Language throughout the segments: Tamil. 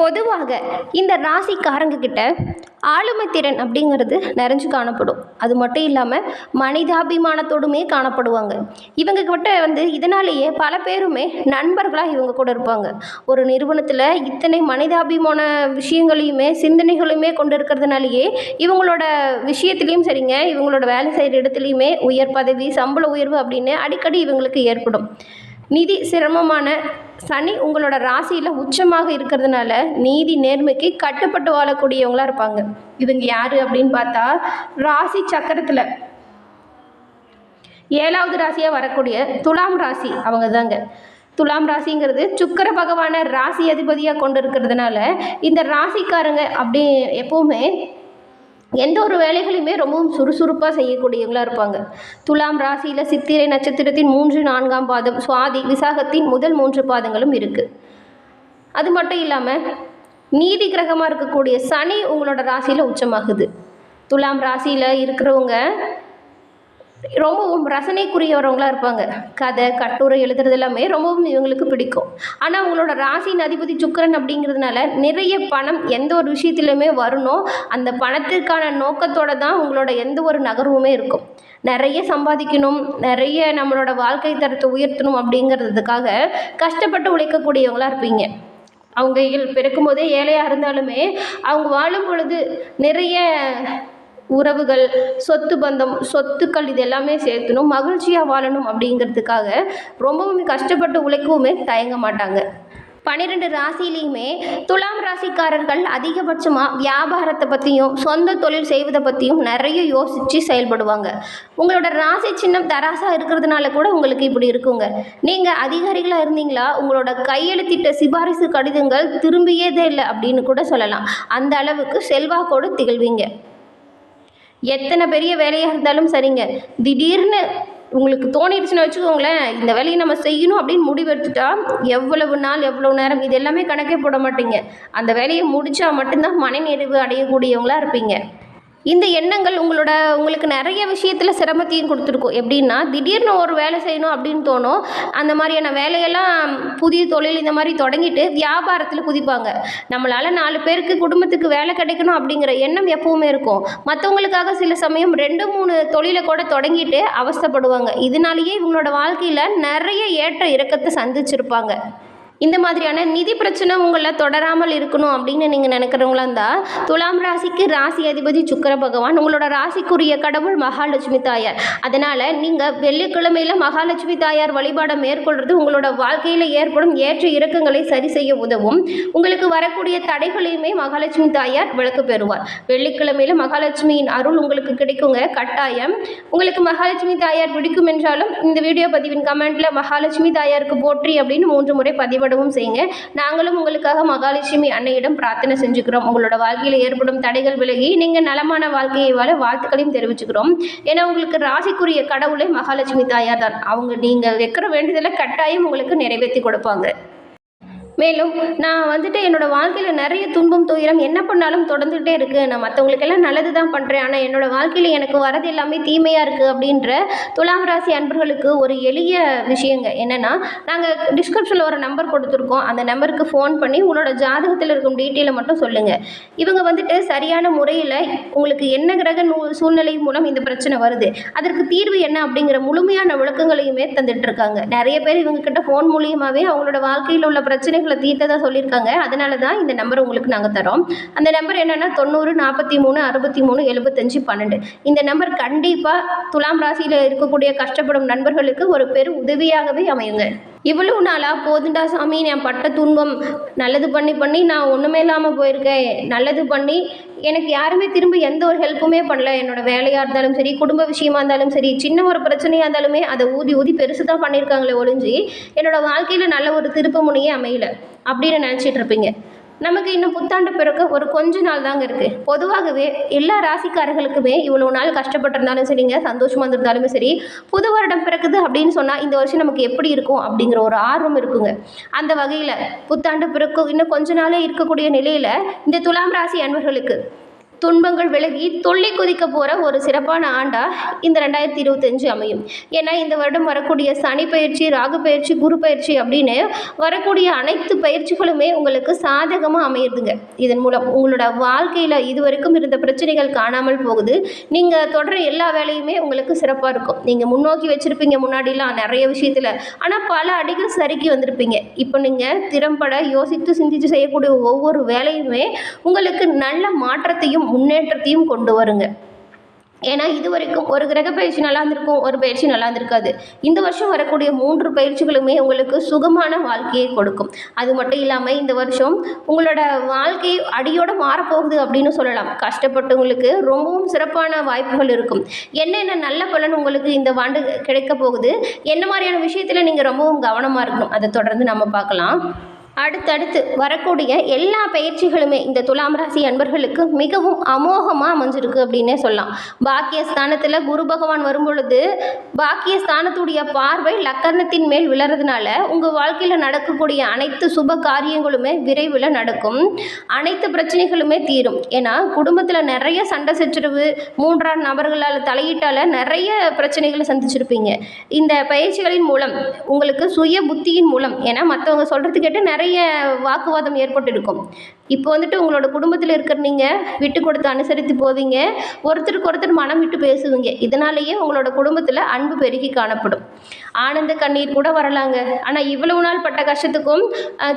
பொதுவாக இந்த ராசிக்காரங்க கிட்ட திறன் அப்படிங்கிறது நிறைஞ்சு காணப்படும். அது மட்டும் இல்லாமல் மனிதாபிமானத்தோடுமே காணப்படுவாங்க. இவங்க கிட்ட வந்து இதனாலேயே பல பேருமே நண்பர்களாக இவங்க கூட இருப்பாங்க. ஒரு நிறுவனத்தில் இத்தனை மனிதாபிமான விஷயங்களையுமே சிந்தனைகளையுமே கொண்டு இருக்கிறதுனாலேயே இவங்களோட விஷயத்துலேயும் சரிங்க இவங்களோட வேலை செய்கிற இடத்துலையுமே உயர் பதவி சம்பள உயர்வு அப்படின்னு அடிக்கடி இவங்களுக்கு ஏற்படும். நிதி சிரமமான சனி உங்களோட ராசியில் உச்சமாக இருக்கிறதுனால நீதி நேர்மைக்கு கட்டுப்பட்டு வாழக்கூடியவங்களா இருப்பாங்க. இவங்க யார் அப்படின்னு பார்த்தா ராசி சக்கரத்தில் ஏழாவது ராசியாக வரக்கூடிய துலாம் ராசி அவங்க தாங்க துலாம் ராசிங்கிறது சுக்கர பகவானை ராசி அதிபதியாக கொண்டு இருக்கிறதுனால இந்த ராசிக்காரங்க அப்படி எப்போவுமே எந்த ஒரு வேலைகளையுமே ரொம்பவும் சுறுசுறுப்பாக செய்யக்கூடியவங்களாக இருப்பாங்க. துலாம் ராசியில் சித்திரை நட்சத்திரத்தின் மூன்று நான்காம் பாதம் சுவாதி விசாகத்தின் முதல் மூன்று பாதங்களும் இருக்குது அது மட்டும் இல்லாமல் நீதி கிரகமாக இருக்கக்கூடிய சனி உங்களோட ராசியில் உச்சமாகுது. துலாம் ராசியில் இருக்கிறவங்க ரொம்பவும் ரசனைக்குரியவரவங்களாக இருப்பாங்க. கதை கட்டுரை எழுதுறது எல்லாமே ரொம்பவும் இவங்களுக்கு பிடிக்கும். ஆனால் அவங்களோட ராசியின் அதிபதி சுக்கரன் அப்படிங்கிறதுனால நிறைய பணம் எந்த ஒரு விஷயத்துலையுமே வரணும் அந்த பணத்திற்கான நோக்கத்தோடு தான் உங்களோட எந்த ஒரு நகர்வுமே இருக்கும். நிறைய சம்பாதிக்கணும் நிறைய நம்மளோட வாழ்க்கை தரத்தை உயர்த்தணும் அப்படிங்கிறதுக்காக கஷ்டப்பட்டு உழைக்கக்கூடியவங்களா இருப்பீங்க. அவங்க பிறக்கும் போதே ஏழையாக இருந்தாலுமே அவங்க வாழும் பொழுது நிறைய உறவுகள் சொத்து பந்தம் சொத்துக்கள் இது எல்லாமே சேர்த்தணும் மகிழ்ச்சியாக வாழணும் அப்படிங்கிறதுக்காக ரொம்பவும் கஷ்டப்பட்டு உழைக்கவுமே தயங்க மாட்டாங்க. பன்னிரெண்டு ராசிலையுமே துலாம் ராசிக்காரர்கள் அதிகபட்சமாக வியாபாரத்தை பற்றியும் சொந்த தொழில் செய்வதை பற்றியும் நிறைய யோசித்து செயல்படுவாங்க. உங்களோட ராசி சின்னம் தராசாக இருக்கிறதுனால கூட உங்களுக்கு இப்படி இருக்குங்க. நீங்கள் அதிகாரிகளாக இருந்தீங்களா? உங்களோட கையெழுத்திட்ட சிபாரிசு கடிதங்கள் திரும்பியதே இல்லை அப்படின்னு கூட சொல்லலாம். அந்த அளவுக்கு செல்வாக்கோடு திகழ்வீங்க. எத்தனை பெரிய வேலையாக இருந்தாலும் சரிங்க. திடீர்னு உங்களுக்கு தோணிடுச்சுன்னு வச்சுக்கோங்களேன் இந்த வேலையை நம்ம செய்யணும் அப்படின்னு முடிவெடுத்துட்டா எவ்வளவு நாள் எவ்வளவு நேரம் இது எல்லாமே கணக்கே போட மாட்டீங்க. அந்த வேலையை முடித்தா மட்டும்தான் மனநிறைவு அடையக்கூடியவங்களா இருப்பீங்க. இந்த எண்ணங்கள் உங்களோட உங்களுக்கு நிறைய விஷயத்தில் சிரமத்தையும் கொடுத்துருக்கும். எப்படின்னா திடீர்னு ஒரு வேலை செய்யணும் அப்படின்னு தோணும். அந்த மாதிரியான வேலையெல்லாம் புதிய தொழில் இந்த மாதிரி தொடங்கிட்டு வியாபாரத்தில் குதிப்பாங்க. நம்மளால் நாலு பேருக்கு குடும்பத்துக்கு வேலை கிடைக்கணும் அப்படிங்கிற எண்ணம் எப்பவுமே இருக்கும். மற்றவங்களுக்காக சில சமயம் ரெண்டு மூணு தொழிலை கூட தொடங்கிட்டு அவஸ்தைப்படுவாங்க. இதனாலேயே இவங்களோட வாழ்க்கையில் நிறைய ஏற்ற இறக்கத்தை சந்திச்சிருப்பாங்க. இந்த மாதிரியான நிதி பிரச்சனை உங்களை தொடராமல் இருக்கணும் அப்படின்னு நீங்கள் நினைக்கிறவங்களா இருந்தால் துலாம் ராசிக்கு ராசி அதிபதி சுக்கர பகவான் உங்களோட ராசிக்குரிய கடவுள் மகாலட்சுமி தாயார். அதனால் நீங்கள் வெள்ளிக்கிழமையில் மகாலட்சுமி தாயார் வழிபாடை மேற்கொள்வது உங்களோட வாழ்க்கையில் ஏற்படும் ஏற்ற இறக்கங்களை சரி செய்ய உதவும். உங்களுக்கு வரக்கூடிய தடைகளையுமே மகாலட்சுமி தாயார் விளக்கு பெறுவார். வெள்ளிக்கிழமையில் மகாலட்சுமியின் அருள் உங்களுக்கு கிடைக்குங்க. கட்டாயம். உங்களுக்கு மகாலட்சுமி தாயார் பிடிக்கும் என்றாலும் இந்த வீடியோ பதிவின் கமெண்ட்டில் மகாலட்சுமி தாயாருக்கு போற்றி அப்படின்னு மூன்று முறை பதிவிடவும் செய்யுங்க. நாங்களும் உங்களுக்காக மகாலட்சுமி அன்னையிடம் பிரார்த்தனை செஞ்சுக்கிறோம். உங்களோட வாழ்க்கையில் ஏற்படும் தடைகள் விலகி நீங்கள் நலமான வாழ்க்கையை வாழ வாழ்த்துக்களையும் தெரிவிச்சுக்கிறோம். ஏன்னா உங்களுக்கு ராசிக்குரிய கடவுளே மகாலட்சுமி தாயார் தான். அவங்க நீங்கள் வைக்கிற வேண்டியதில் கட்டாயம் உங்களுக்கு நிறைவேற்றி கொடுப்பாங்க. மேலும் நான் வந்துட்டு என்னோடய வாழ்க்கையில் நிறைய துன்பம் துயரம் என்ன பண்ணாலும் தொடர்ந்துகிட்டே இருக்குது நான் மற்றவங்களுக்கெல்லாம் நல்லது தான் பண்ணுறேன் ஆனால் என்னோடய வாழ்க்கையில் எனக்கு வரது எல்லாமே தீமையாக இருக்குது அப்படின்ற துலாம் ராசி அன்பர்களுக்கு ஒரு எளிய விஷயங்க என்னென்னா நாங்கள் டிஸ்கிரிப்ஷனில் ஒரு நம்பர் கொடுத்துருக்கோம். அந்த நம்பருக்கு ஃபோன் பண்ணி உங்களோட ஜாதகத்தில் இருக்கும் டீட்டெயிலை மட்டும் சொல்லுங்கள் இவங்க வந்துட்டு சரியான முறையில் உங்களுக்கு என்ன கிரக நூ சூழ்நிலை மூலம் இந்த பிரச்சனை வருது அதற்கு தீர்வு என்ன அப்படிங்கிற முழுமையான விளக்கங்களையுமே தந்துட்டு இருக்காங்க. நிறைய பேர் இவங்க கிட்ட ஃபோன் மூலியமாகவே அவங்களோட வாழ்க்கையில் உள்ள பிரச்சனைகள் தீர்த்ததா சொல்லியிருக்காங்க. அதனால தான் இந்த நம்பர் உங்களுக்கு நாங்கள் தரோம் அந்த நம்பர் என்னென்னா தொண்ணூறு நாற்பத்தி மூணு அறுபத்தி மூணு எழுபத்தஞ்சு பன்னெண்டு. இந்த நம்பர் கண்டிப்பாக துலாம் ராசியில் இருக்கக்கூடிய கஷ்டப்படும் நண்பர்களுக்கு ஒரு பெரும் உதவியாகவே அமையுங்க. இவ்வளவு நாளாக போதுண்டா சாமி நான் பட்ட துன்பம். நல்லது பண்ணி பண்ணி நான் ஒன்றுமே இல்லாமல் போயிருக்கேன். நல்லது பண்ணி எனக்கு யாருமே திரும்ப எந்த ஒரு ஹெல்ப்புமே பண்ணல. என்னோட வேலையாக இருந்தாலும் சரி குடும்ப விஷயமா இருந்தாலும் சரி சின்ன ஒரு பிரச்சனையாக இருந்தாலுமே அதை ஊதி ஊதி பெருசு தான் பண்ணியிருக்காங்களே ஒழிஞ்சு என்னோட வாழ்க்கையில் நல்ல ஒரு திருப்ப முனையே அமையல. அப்படின்னு நினச்சிட்டு இருப்பீங்க. நமக்கு இன்னும் புத்தாண்டு பிறகு ஒரு கொஞ்ச நாள் தாங்க இருக்குது பொதுவாகவே எல்லா ராசிக்காரர்களுக்குமே இவ்வளோ நாள் கஷ்டப்பட்டிருந்தாலும் சரிங்க சந்தோஷமாக இருந்திருந்தாலுமே சரி புது வருடம் பிறக்குது அப்படின்னு சொன்னால் இந்த வருஷம் நமக்கு எப்படி இருக்கும் அப்படிங்கிற ஒரு ஆர்வம் இருக்குங்க. அந்த வகையில் புத்தாண்டு பிறகு இன்னும் கொஞ்ச நாளே இருக்கக்கூடிய நிலையில் இந்த துலாம் ராசி அன்பர்களுக்கு துன்பங்கள் விலகி தொல்லை கொதிக்க போகிற ஒரு சிறப்பான ஆண்டாக இந்த ரெண்டாயிரத்தி இருபத்தஞ்சு அமையும். ஏன்னா இந்த வருடம் வரக்கூடிய சனி பயிற்சி ராகு பயிற்சி குரு பயிற்சி அப்படின்னு வரக்கூடிய அனைத்து பயிற்சிகளுமே உங்களுக்கு சாதகமாக அமையுதுங்க இதன் மூலம் உங்களோட வாழ்க்கையில் இதுவரைக்கும் இருந்த பிரச்சனைகள் காணாமல் போகுது. நீங்கள் தொடர எல்லா வேலையுமே உங்களுக்கு சிறப்பாக இருக்கும். நீங்கள் முன்னோக்கி வச்சுருப்பீங்க முன்னாடிலாம் நிறைய விஷயத்தில். ஆனால் பல அடிகள் சறுக்கி வந்திருப்பீங்க. இப்போ நீங்கள் திறம்பட யோசித்து சிந்தித்து செய்யக்கூடிய ஒவ்வொரு வேலையுமே உங்களுக்கு நல்ல மாற்றத்தையும் முன்னேற்றத்தையும் கொண்டு வருங்க. ஏன்னா இது வரைக்கும் ஒரு கிரக பயிற்சி நல்லா இருந்திருக்கும் ஒரு பயிற்சி நல்லா இருந்திருக்காது இந்த வருஷம் வரக்கூடிய மூன்று பயிற்சிகளுமே உங்களுக்கு சுகமான வாழ்க்கையை கொடுக்கும். அது மட்டும் இல்லாமல் இந்த வருஷம் உங்களோட வாழ்க்கை அடியோடு மாறப்போகுது அப்படின்னு சொல்லலாம். கஷ்டப்பட்டவங்களுக்கு ரொம்பவும் சிறப்பான வாய்ப்புகள் இருக்கும். என்னென்ன நல்ல பலன் உங்களுக்கு இந்த ஆண்டு கிடைக்க போகுது? என்ன மாதிரியான விஷயத்தில் நீங்கள் ரொம்பவும் கவனமாக இருக்கணும்? அதை தொடர்ந்து நம்ம பார்க்கலாம். அடுத்தடுத்து வரக்கூடிய எல்லா பயிற்சிகளுமே இந்த துலாம் ராசி அன்பர்களுக்கு மிகவும் அமோகமாக அமைஞ்சிருக்கு அப்படின்னே சொல்லலாம். பாக்கியஸ்தானத்தில் குரு பகவான் வரும் பொழுது பாக்கியஸ்தானத்துடைய பார்வை லக்கணத்தின் மேல் விழறதுனால உங்கள் வாழ்க்கையில் நடக்கக்கூடிய அனைத்து சுப காரியங்களுமே விரைவில் நடக்கும். அனைத்து பிரச்சனைகளுமே தீரும். ஏன்னா குடும்பத்தில் நிறைய சண்டை சச்சரவு மூன்றாம் நபர்களால் தலையீட்டால் நிறைய பிரச்சனைகளை சந்திச்சிருப்பீங்க. இந்த பயிற்சிகளின் மூலம் உங்களுக்கு சுய புத்தியின் மூலம் ஏன்னா மற்றவங்க சொல்கிறது கேட்டு நிறைய வாக்குவாதம் ஏற்பட்டிருக்கும். இப்போ வந்துட்டு உங்களோட குடும்பத்தில் இருக்கிற நீங்கள் விட்டு கொடுத்து அனுசரித்து போவீங்க. ஒருத்தருக்கு ஒருத்தர் மனம் விட்டு பேசுவீங்க. இதனாலேயே உங்களோட குடும்பத்தில் அன்பு பெருகி காணப்படும். ஆனந்த கண்ணீர் கூட வரலாங்க. ஆனால் இவ்வளவு நாள் பட்ட கஷ்டத்துக்கும்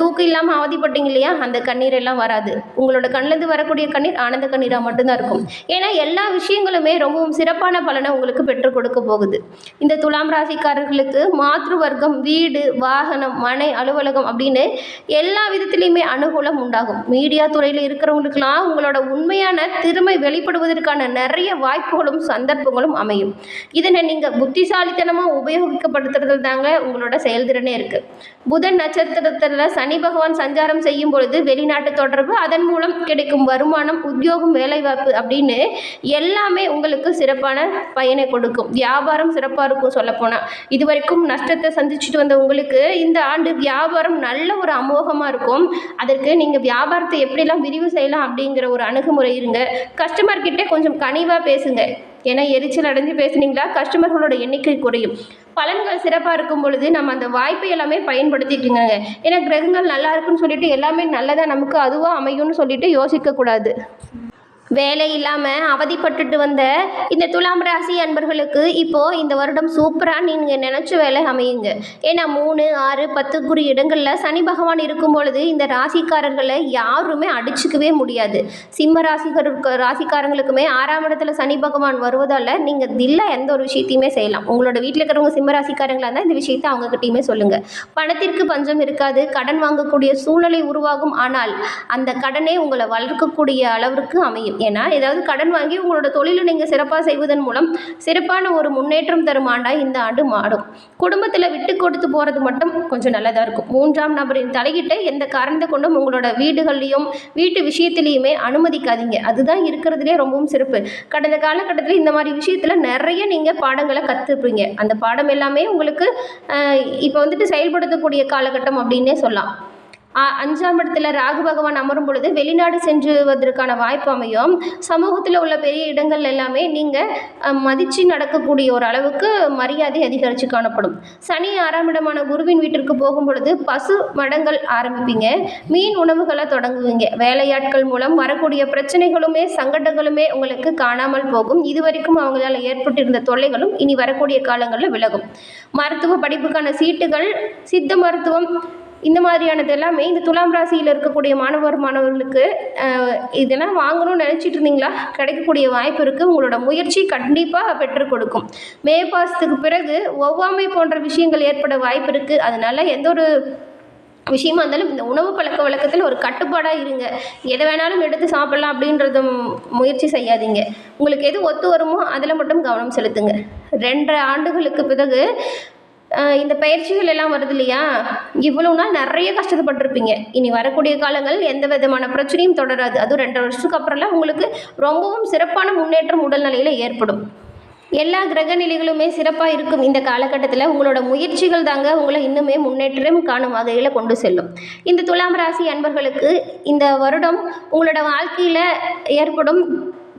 தூக்கம் இல்லாமல் அவதிப்பட்டீங்க இல்லையா? அந்த கண்ணீர் எல்லாம் வராது. உங்களோட கண்ணிலேருந்து வரக்கூடிய கண்ணீர் ஆனந்த கண்ணீராக மட்டும்தான் இருக்கும். ஏன்னா எல்லா விஷயங்களுமே ரொம்பவும் சிறப்பான பலனை உங்களுக்கு பெற்றுக் கொடுக்க போகுது. இந்த துலாம் ராசிக்காரர்களுக்கு மாற்று வர்க்கம் வீடு வாகனம் மனை அலுவலகம் அப்படின்னு எல்லா விதத்திலையுமே அனுகூலம் உண்டாகும். மீடியா துறையில் இருக்கிறவங்களுக்கெல்லாம் உங்களோட உண்மையான திறமை வெளிப்படுவதற்கான நிறைய வாய்ப்புகளும் சந்தர்ப்பங்களும் அமையும். இதனை நீங்கள் புத்திசாலித்தனமாக உபயோகிக்கப்படுத்துறதுல தாங்க உங்களோட செயல்திறனே இருக்குது புதன் நட்சத்திரத்தில் சனி பகவான் சஞ்சாரம் செய்யும் பொழுது வெளிநாட்டு தொடர்பு அதன் மூலம் கிடைக்கும் வருமானம் உத்தியோகம் வேலைவாய்ப்பு அப்படின்னு எல்லாமே உங்களுக்கு சிறப்பான பயனை கொடுக்கும். வியாபாரம் சிறப்பாக இருக்கும் சொல்லப்போனால் இதுவரைக்கும் நஷ்டத்தை சந்திச்சுட்டு வந்த உங்களுக்கு இந்த ஆண்டு வியாபாரம் நல்ல ஒரு அமோகமாக இருக்கும். அதற்கு நீங்கள் வியாபாரத்தை எப்படிலாம் விரிவு செய்யலாம் அப்படிங்கிற ஒரு அணுகுமுறை இருங்க. கஸ்டமர் கொஞ்சம் கனிவாக பேசுங்க. ஏன்னா எரிச்சல் அடைஞ்சு பேசுனீங்களா? கஸ்டமர்களோட எண்ணிக்கை குறையும். பலன்கள் சிறப்பாக இருக்கும் பொழுது நம்ம அந்த வாய்ப்பை எல்லாமே பயன்படுத்திட்டுங்க ஏன்னா கிரகங்கள் நல்லா இருக்குன்னு சொல்லிட்டு எல்லாமே நல்லதாக நமக்கு அதுவாக அமையும்னு சொல்லிட்டு யோசிக்கக்கூடாது வேலை இல்லாமல் அவதிப்பட்டுட்டு வந்த இந்த துலாம் ராசி அன்பர்களுக்கு இப்போது இந்த வருடம் சூப்பராக நீங்கள் நினச்ச வேலை அமையுங்க. ஏன்னா மூணு ஆறு பத்துக்குரிய இடங்களில் சனி பகவான் இருக்கும் பொழுது இந்த ராசிக்காரர்களை யாருமே அடிச்சுக்கவே முடியாது. சிம்ம ராசிகர் ராசிக்காரங்களுக்குமே ஆறாம் இடத்துல சனி பகவான் வருவதால் நீங்கள் தில்ல எந்த ஒரு விஷயத்தையுமே செய்யலாம். உங்களோட வீட்டில் இருக்கிறவங்க சிம்ம ராசிக்காரங்களாக இருந்தால் இந்த விஷயத்தை அவங்கக்கிட்டையுமே சொல்லுங்கள் பணத்திற்கு பஞ்சம் இருக்காது கடன் வாங்கக்கூடிய சூழ்நிலை உருவாகும். ஆனால் அந்த கடனே உங்களை வளர்க்கக்கூடிய அளவிற்கு அமையும். ஏன்னா ஏதாவது கடன் வாங்கி உங்களோட தொழிலை நீங்கள் சிறப்பாக செய்வதன் மூலம் சிறப்பான ஒரு முன்னேற்றம் தரும் ஆண்டாக இந்த ஆண்டு மாறும். குடும்பத்தில் விட்டு கொடுத்து போகிறது மட்டும் கொஞ்சம் நல்லதாக இருக்கும். மூன்றாம் நபரின் தலையிட்ட எந்த காரணத்தை கொண்டும் உங்களோட வீடுகள்லையும் வீட்டு விஷயத்துலையுமே அனுமதிக்காதீங்க. அதுதான் இருக்கிறதுலே ரொம்பவும் சிறப்பு. கடந்த காலகட்டத்தில் இந்த மாதிரி விஷயத்தில் நிறைய நீங்கள் பாடங்களை கற்றுப்பீங்க அந்த பாடம் எல்லாமே உங்களுக்கு இப்போ வந்துட்டு செயல்படுத்தக்கூடிய காலகட்டம் அப்படின்னே சொல்லலாம். அஞ்சாம் இடத்துல ராகு பகவான் அமரும் பொழுது வெளிநாடு சென்றுவதற்கான வாய்ப்பு அமையும். சமூகத்தில் உள்ள பெரிய இடங்கள் எல்லாமே நீங்கள் மதித்து நடக்கக்கூடிய ஒரு அளவுக்கு மரியாதை அதிகரித்து காணப்படும். சனி ஆறாம் இடமான குருவின் வீட்டிற்கு போகும் பொழுது பசு மடங்கள் ஆரம்பிப்பீங்க. மீன் உணவுகளை தொடங்குவீங்க. வேலையாட்கள் மூலம் வரக்கூடிய பிரச்சனைகளுமே சங்கடங்களுமே உங்களுக்கு காணாமல் போகும். இதுவரைக்கும் அவங்களால் ஏற்பட்டிருந்த தொல்லைகளும் இனி வரக்கூடிய காலங்களில் விலகும். மருத்துவ படிப்புக்கான சீட்டுகள் சித்த மருத்துவம் இந்த மாதிரியானது எல்லாமே இந்த துலாம் ராசியில் இருக்கக்கூடிய மாணவர் மாணவர்களுக்கு இதெல்லாம் வாங்கணும்னு நினச்சிட்டு இருந்தீங்களா? கிடைக்கக்கூடிய வாய்ப்பு இருக்குது உங்களோட முயற்சி கண்டிப்பாக பெற்றுக் கொடுக்கும். மே மாதத்துக்கு பிறகு ஒவ்வாமை போன்ற விஷயங்கள் ஏற்பட வாய்ப்பு இருக்குது அதனால எந்த ஒரு விஷயமா இருந்தாலும் இந்த உணவு பழக்க வழக்கத்தில் ஒரு கட்டுப்பாடாக இருங்க. எதை வேணாலும் எடுத்து சாப்பிட்லாம் அப்படின்றத முயற்சி செய்யாதீங்க. உங்களுக்கு எது ஒத்து வருமோ அதில் மட்டும் கவனம் செலுத்துங்க. ரெண்டரை ஆண்டுகளுக்கு பிறகு இந்த பயிற்சிகள் எல்லாம் வருது இல்லையா? இவ்வளவு நாள் நிறைய கஷ்டப்பட்டிருப்பீங்க. இனி வரக்கூடிய காலங்கள் எந்த விதமான பிரச்சனையும் தொடராது. அதுவும் ரெண்டரை வருஷத்துக்கு அப்புறம்லாம் உங்களுக்கு ரொம்பவும் சிறப்பான முன்னேற்றம் உடல்நிலையில் ஏற்படும். எல்லா கிரக நிலைகளுமே சிறப்பாக இருக்கும். இந்த காலகட்டத்தில் உங்களோட முயற்சிகள் தாங்க உங்களை இன்னுமே முன்னேற்றம் காணும் வகையில் கொண்டு செல்லும். இந்த துலாம் ராசி அன்பர்களுக்கு இந்த வருடம் உங்களோட வாழ்க்கையில் ஏற்படும்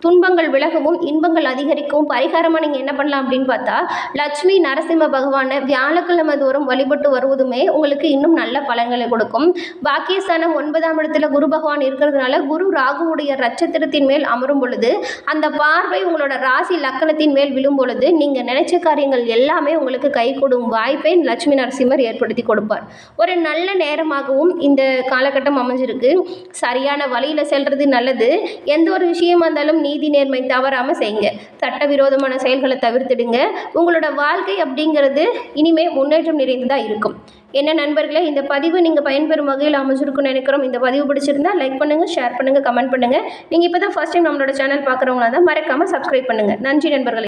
துன்பங்கள் விலகவும் இன்பங்கள் அதிகரிக்கவும் பரிகாரமாக நீங்கள் என்ன பண்ணலாம் அப்படின்னு பார்த்தா லட்சுமி நரசிம்ம பகவானை வியாழக்கிழமை தோறும் வழிபட்டு வருவதுமே உங்களுக்கு இன்னும் நல்ல பலன்களை கொடுக்கும். பாக்கியஸ்தானம் ஒன்பதாம் இடத்துல குரு பகவான் இருக்கிறதுனால குரு ராகுவுடைய நட்சத்திரத்தின் மேல் அமரும் பொழுது அந்த பார்வை உங்களோட ராசி லக்கணத்தின் மேல் விழும் பொழுது நீங்கள் நினைச்ச காரியங்கள் எல்லாமே உங்களுக்கு கை கொடும் வாய்ப்பை லட்சுமி நரசிம்மர் ஏற்படுத்தி கொடுப்பார். ஒரு நல்ல நேரமாகவும் இந்த காலகட்டம் அமைஞ்சிருக்கு. சரியான வழியில் செல்றது நல்லது. எந்த ஒரு விஷயமா இருந்தாலும் நீதி நேர்மை தவறாமல் செய்யுங்க. சட்டவிரோதமான செயல்களை தவிர்த்துடுங்க. உங்களோட வாழ்க்கை அப்படிங்கிறது இனிமே முன்னேற்றம் நிறைந்ததாக இருக்கும். என்ன நண்பர்களே இந்த பதிவு நீங்கள் பயன்பெறும் வகையில் அமைச்சிருக்கும்னு நினைக்கிறோம். இந்த பதிவு பிடிச்சிருந்தா லைக் பண்ணுங்கள் ஷேர் பண்ணுங்கள் கமெண்ட் பண்ணுங்கள் நீங்கள் இப்போ தான் ஃபஸ்ட் டைம் நம்மளோட சேனல் பார்க்குறவங்களா தான் மறக்காமல் சப்ஸ்கிரைப் பண்ணுங்கள் நன்றி நண்பர்களே.